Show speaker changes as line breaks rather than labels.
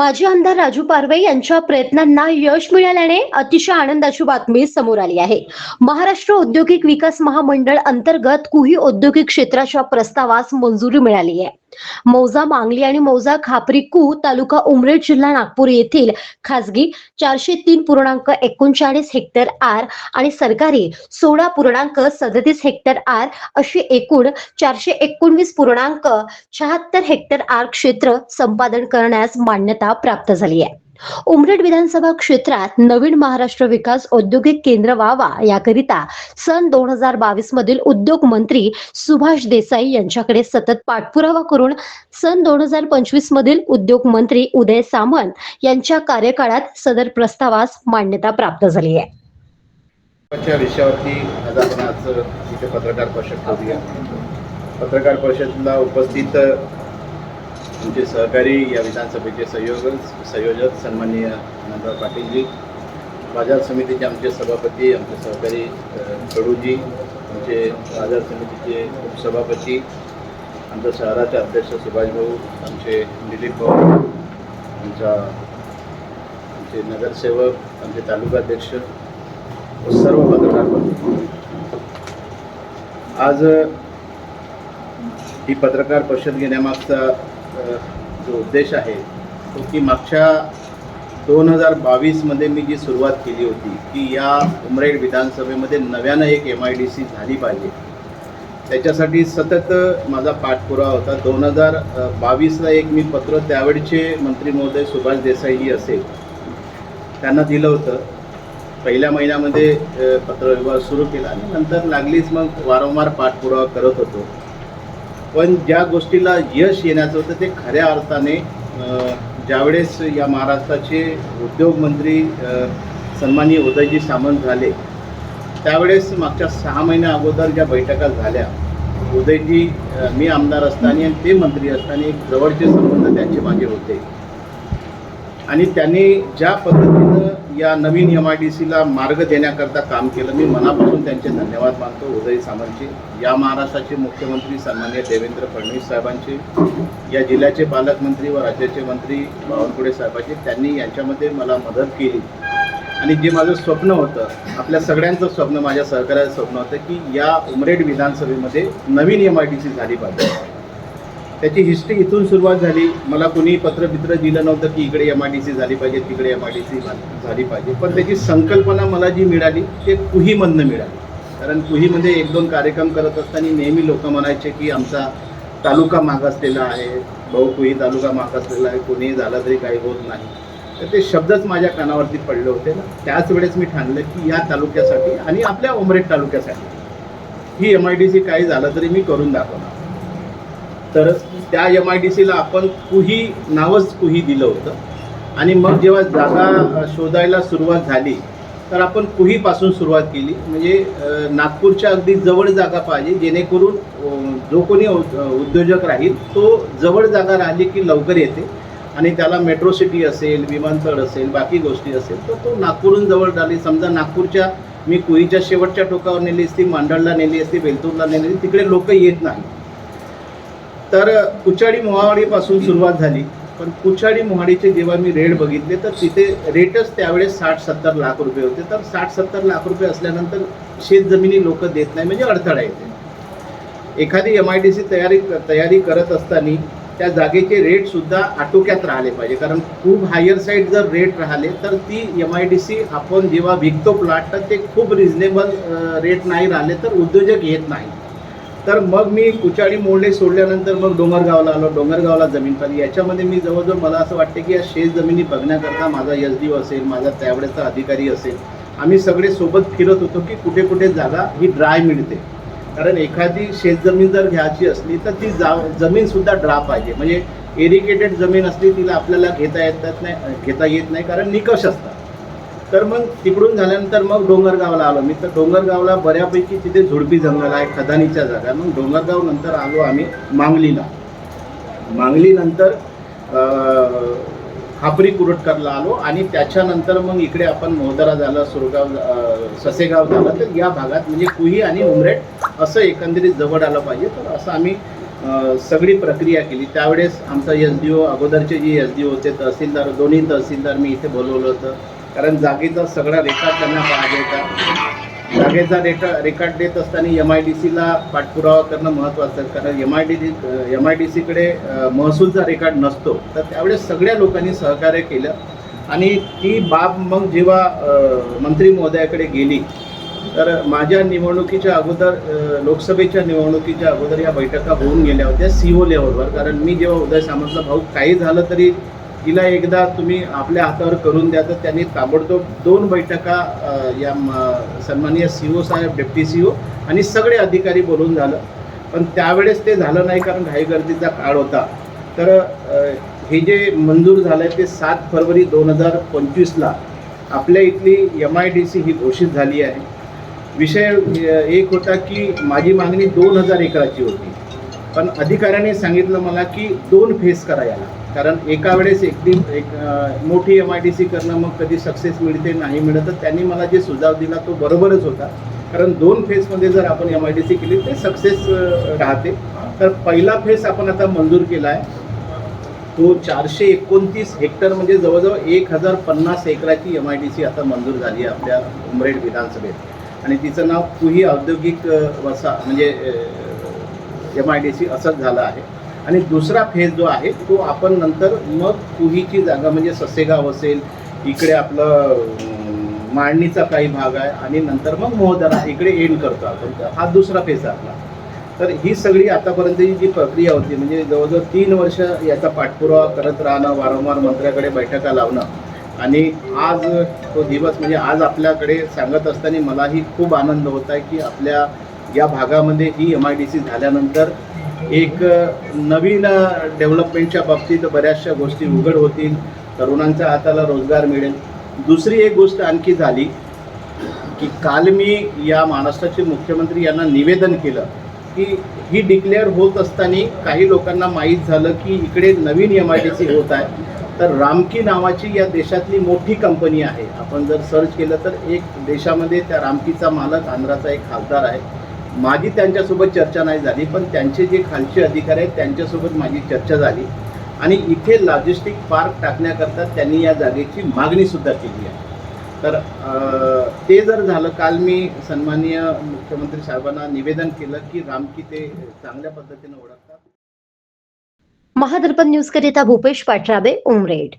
माजी आमदार राजू पारवे यांच्या प्रयत्नांना यश मिळाल्याने अतिशय आनंदाची बातमी समोर आली आहे. महाराष्ट्र औद्योगिक विकास महामंडळ अंतर्गत कुही औद्योगिक क्षेत्राच्या प्रस्तावास मंजुरी मिळाली आहे. मौजा मांगली आणि मौजा खापरी कू तालुका उमरेड जिल्हा नागपूर येथील खासगी चारशे तीन पूर्णांक एकोणचाळीस हेक्टर आर आणि सरकारी सोळा पूर्णांक सदतीस हेक्टर आर अशी एकूण चारशे एकोणवीस पूर्णांक शहात्तर हेक्टर आर क्षेत्र संपादन करण्यास मान्यता प्राप्त झाली आहे. उमरेड विधानसभा क्षेत्रात नवीन महाराष्ट्र विकास औद्योगिक केंद्र व्हावा याकरिता सन दोन हजार बावीस मधील उद्योग मंत्री सुभाष देसाई यांच्याकडे सतत पाठपुरावा करून सन दोन हजार पंचवीस मधील उद्योग मंत्री उदय सामंत यांच्या कार्यकाळात सदर प्रस्तावास मान्यता प्राप्त झाली आहे.
पत्रकार परिषद पत्रकार परिषदला उपस्थित आमचे सहकारी या विधानसभेचे संयोजक संयोजक सन्माननीय आनंदराव पाटीलजी बाजार समितीचे आमचे सभापती आमचे सहकारी कडूजी आमचे बाजार समितीचे उपसभापती आमच्या शहराचे अध्यक्ष सुभाष भाऊ आमचे दिलीप भाऊ आमचा आमचे नगरसेवक आमचे तालुकाध्यक्ष सर्व पत्रकार. आज ही पत्रकार परिषद घेण्यामागचा जो उद्देश आहे तो की मागच्या दोन हजार बावीसमध्ये मी जी सुरुवात केली होती की या उमरेड विधानसभेमध्ये नव्यानं एक एम आय डी सी झाली पाहिजे. त्याच्यासाठी सतत माझा पाठपुरावा होता. दोन हजार बावीसला एक मी पत्र त्यावेळचे मंत्री महोदय सुभाष देसाईजी असेल त्यांना दिलं होतं. पहिल्या महिन्यामध्ये पत्रव्यवहार सुरू केला आणि नंतर लागलीच मग वारंवार पाठपुरावा करत होतो. पण ज्या गोष्टीला यश येण्याचं होतं ते खऱ्या अर्थाने ज्यावेळेस या महाराष्ट्राचे उद्योगमंत्री सन्माननीय उदयजी सामंत झाले त्यावेळेस मागच्या सहा महिन्या अगोदर ज्या बैठका झाल्या उदयजी मी आमदार असताना आणि ते मंत्री असताना एक जवळचे संबंध त्यांचे माझे होते. आणि त्यांनी ज्या पद्धतीनं या नवीन एम आय डी सीला मार्ग देण्याकरता काम केलं. मी मनापासून त्यांचे धन्यवाद मानतो. उदय सामंतचे या महाराष्ट्राचे मुख्यमंत्री सन्मान्य देवेंद्र फडणवीस साहेबांचे या जिल्ह्याचे पालकमंत्री व राज्याचे मंत्री बावनकुळे साहेबांचे त्यांनी यांच्यामध्ये मला मदत केली. आणि जे माझं स्वप्न होतं आपल्या सगळ्यांचं स्वप्न माझ्या सहकार्याचं स्वप्न होतं की या उमरेड विधानसभेमध्ये नवीन एम आय डी सी झाली पाहिजे. त्याची हिस्ट्री इथून सुरुवात झाली. मला कोणी पत्र बित्र दिलं नव्हतं की इकडे एम आय डी सी झाली पाहिजे तिकडे एम आय डी सी झाली पाहिजे. पण त्याची संकल्पना मला जी मिळाली ते कुहीमधनं मिळाली. कारण कुहीमध्ये एक दोन कार्यक्रम करत असताना नेहमी लोक म्हणायचे की आमचा तालुका मागासलेला आहे. भाऊ कुही तालुका मागासलेला आहे. कोणीही झाला तरी काही होत नाही. तर ते शब्दच माझ्या कानावरती पडले होते. ना त्याच वेळेस मी ठाणलं की या तालुक्यासाठी आणि आपल्या उमरेड तालुक्यासाठी ही एम आय डी सी काही झालं तरी मी करून दाखवणार. तरच त्या एम आय डी सीला आपण कुही नावच कुही दिलं होतं. आणि मग जेव्हा जागा शोधायला सुरुवात झाली तर आपण कुहीपासून सुरुवात केली. म्हणजे नागपूरच्या अगदी जवळ जागा पाहिजे जेणेकरून जो कोणी उद्योजक राहील तो जवळ जागा राहिली की लवकर येते. आणि त्याला मेट्रो सिटी असेल विमानतळ असेल बाकी गोष्टी असेल तर तो नागपूरहून जवळ राहिली. समजा नागपूरच्या मी कुहीच्या शेवटच्या टोकावर नेली असती मांडळला नेली असती बेलतूरला नेली तिकडे लोक येत नाही. तर कुचाडी मोहावाडीपासून सुरुवात झाली. पण कुचाडी मोहाडीचे जेव्हा मी रेट बघितले तर तिथे रेटच त्यावेळेस साठ सत्तर लाख रुपये होते. तर साठ सत्तर लाख रुपये असल्यानंतर शेतजमिनी लोक देत नाही म्हणजे अडथळा येते. एखादी एम आय डी सी तयारी तयारी करत असताना त्या जागेचे रेटसुद्धा आटोक्यात राहिले पाहिजे. कारण खूप हायर साईड जर रेट राहिले तर ती एम आय डी सी आपण जेव्हा विकतो प्लॉट तर ते खूप रिझनेबल रेट नाही राहिले तर उद्योजक येत नाही. तर मग मी कुचाडी मोडले सोडल्यानंतर मग डोंगरगावला आलो. डोंगरगावला जमीन पाहिली. याच्यामध्ये मी जवळजवळ मला असं वाटते की या शेत जमिनी बघण्याकरता माझा एस डी असेल माझा त्यावेळेचा अधिकारी असेल. आम्ही सगळे सोबत फिरत होतो की कुठे कुठे जागा ही ड्राय मिळते. कारण एखादी शेतजमीन जर घ्यायची असली तर ती जा जमीनसुद्धा ड्रा पाहिजे. म्हणजे एरिकेटेड जमीन असली तिला आपल्याला घेता येतात नाही घेता येत नाही कारण निकष असतात. तर मग तिकडून झाल्यानंतर मग डोंगरगावला आलो. मी तर डोंगरगावला बऱ्यापैकी तिथे झुडपी जंगल आहे खदानीच्या जागा. मग डोंगरगाव नंतर आलो आम्ही मांगलीला. मांगलीनंतर खापरी कुरटकरला आलो आणि त्याच्यानंतर मग इकडे आपण मोहदरा झालं सुरगाव ससेगाव झालं. तर या भागात म्हणजे कुही आणि उमरेट असं एकंदरीत जवळ आलं पाहिजे. तर असं आम्ही सगळी प्रक्रिया केली. त्यावेळेस आमचा एस डी ओ अगोदरचे जे एस डी ओ होते तहसीलदार दोन्ही तहसीलदार मी इथे बोलवलं होतं. कारण जागेचा सगळा रेकॉर्ड त्यांना पाहायचा जागेचा रेका रेकॉर्ड देत असताना एम आय डी सीला पाठपुरावा करणं महत्त्वाचं आहे. कारण M I D M I D सीकडे महसूलचा रेकॉर्ड नसतो. तर त्यावेळेस सगळ्या लोकांनी सहकार्य केलं. आणि ती बाब मग जेव्हा मंत्री महोदयाकडे गेली तर माझ्या निवडणुकीच्या अगोदर लोकसभेच्या निवडणुकीच्या अगोदर या बैठका होऊन गेल्या होत्या सी ओ लेवलवर कारण मी जेव्हा उदय सामंतला भाऊ काही झालं तरी हिला एकदा तुम्ही आपल्या हातावर करून द्या तर त्यांनी ताबडतोब दोन बैठका या म- सन्माननीय सी ओ साहेब डेप्टी सी ओ आणि सगळे अधिकारी बोलून झालं. पण त्यावेळेस ते झालं नाही कारण घाईगर्दीचा काळ होता. तर हे जे मंजूर झालं आहे ते सात फरवरी दोन हजार पंचवीसला आपल्या इथली एम आय डी सी ही घोषित झाली आहे. विषय एक होता की माझी मागणी दोन हजार एकराची होती. पण अधिकाऱ्याने सांगितलं मला की दोन फेस करा याला. कारण एका वेळेस एकदी एक मोठी एम आय डी सी करणं मग कधी सक्सेस मिळते नाही मिळत तर त्यांनी मला जे सुझाव दिला तो बरोबरच होता. कारण दोन फेजमध्ये जर आपण एम आय डी सी केली ते सक्सेस राहते. तर पहिला फेज आपण आता मंजूर केला आहे तो चारशे एकोणतीस हेक्टर म्हणजे जवळजवळ एक हजार पन्नास एकराची एम आय डी सी आता मंजूर झाली आहे आपल्या उमरेड विधानसभेत. आणि तिचं नाव कुही औद्योगिक वसा म्हणजे एम आय डी सी असंच झालं आहे. आणि दुसरा फेज जो आहे तो आपण नंतर मग कुहीची जागा म्हणजे ससेगाव असेल इकडे आपलं मांडणीचा काही भाग आहे आणि नंतर मग मोहदरा इकडे एंड करतो आपण. हा दुसरा फेज आपला. तर ही सगळी आतापर्यंतची जी प्रक्रिया होती म्हणजे जवळजवळ तीन वर्ष याचा पाठपुरावा करत राहणं वारंवार मंत्र्याकडे बैठका लावणं आणि आज तो दिवस म्हणजे आज आपल्याकडे सांगत असताना मलाही खूप आनंद होत आहे की आपल्या या भागामध्ये ही एम आय डी सी झाल्यानंतर एक नवीन डेव्हलपमेंटच्या बाबतीत बऱ्याचशा गोष्टी उघड होतील तरुणांच्या हाताला रोजगार मिळेल. दुसरी एक गोष्ट आणखी झाली की काल मी या महाराष्ट्राचे मुख्यमंत्री यांना निवेदन केलं की ही डिक्लेअर होत असताना काही लोकांना माहीत झालं की इकडे नवीन एम आय डी सी होत आहे. तर रामकी नावाची या देशातली मोठी कंपनी आहे. आपण जर सर्च केलं तर एक देशामध्ये त्या रामकीचा मालक आंध्राचा एक खासदार आहे. माझी त्यांच्यासोबत चर्चा नाही झाली पण त्यांचे जे खालचे अधिकारी आहेत त्यांच्यासोबत माझी चर्चा झाली. आणि इथे लॉजिस्टिक पार्क टाकण्याकरता त्यांनी या जागेची मागणीसुद्धा केली आहे. तर ते जर झालं काल मी सन्माननीय मुख्यमंत्री साहेबांना निवेदन केलं की रामकी ते चांगल्या पद्धतीने ओळखतात.
महादर्पण न्यूज करिता भूपेश पाठराबे उमरेड